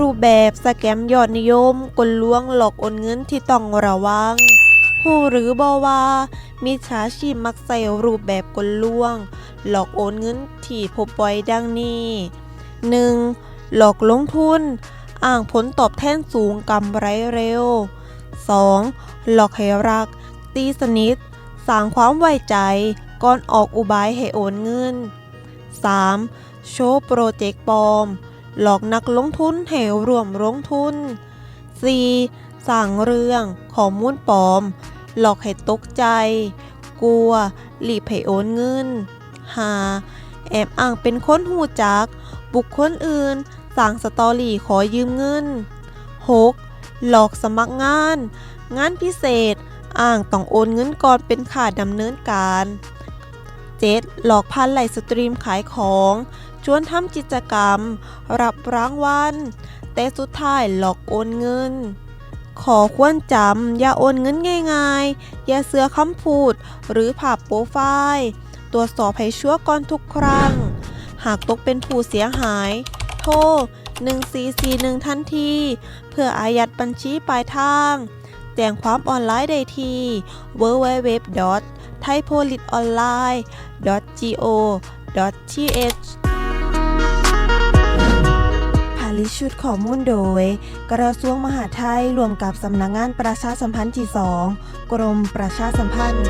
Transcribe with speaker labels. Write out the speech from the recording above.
Speaker 1: รูปแบบสแกมยอดนิยม กลลวงหลอกโอนเงินที่ต้องระวัง หูหรือบอว่า มิจฉาชีพมักใส่รูปแบบกลลวง หลอกโอนเงินที่พบบ่อยดังนี้ 1. หลอกลงทุน อ้างผลตอบแทนสูงกำไรเร็ว 2. หลอกให้รัก ตีสนิทสร้างความไว้ใจก่อนออกอุบายให้โอนเงิน 3. โชว์โปรเจกต์ปลอม หลอกนักลงทุนให้รวมลงทุน 4. สั่งเรื่องข้อมูลปลอม หลอกให้ตกใจ กลัวรีบให้โอนเงิน 5. แอบอ้างเป็นคนหูจัก บุคคลอื่นสั่งสตอรี่ขอยืมเงิน 6. หลอกสมัครงาน งานพิเศษ อ้างต้องโอนเงินก่อนเป็นค่าดำเนินการ 7. หลอกพันไหลฟ์สตรีมขายของ ชวนทำกิจกรรม รับรางวัล แต่สุดท้ายหลอกโอนเงิน ขอควรจำ อย่าโอนเงินง่ายๆ อย่าเสือคำพูด หรือภาพโปรไฟล์ ตรวจสอบให้ชัวร์ก่อนทุกครั้ง หากตกเป็นผู้เสียหาย โทร 1441 ทันที เพื่ออายัดบัญชีปลายทาง แจ้งความออนไลน์ได้ที่ www thaipoliceonline.go.th ชุดข้อมูลโดย กระทรวงมหาดไทยรวมกับสำนักงงานประชาสัมพันธ์ที่ 2 กรมประชาสัมพันธ์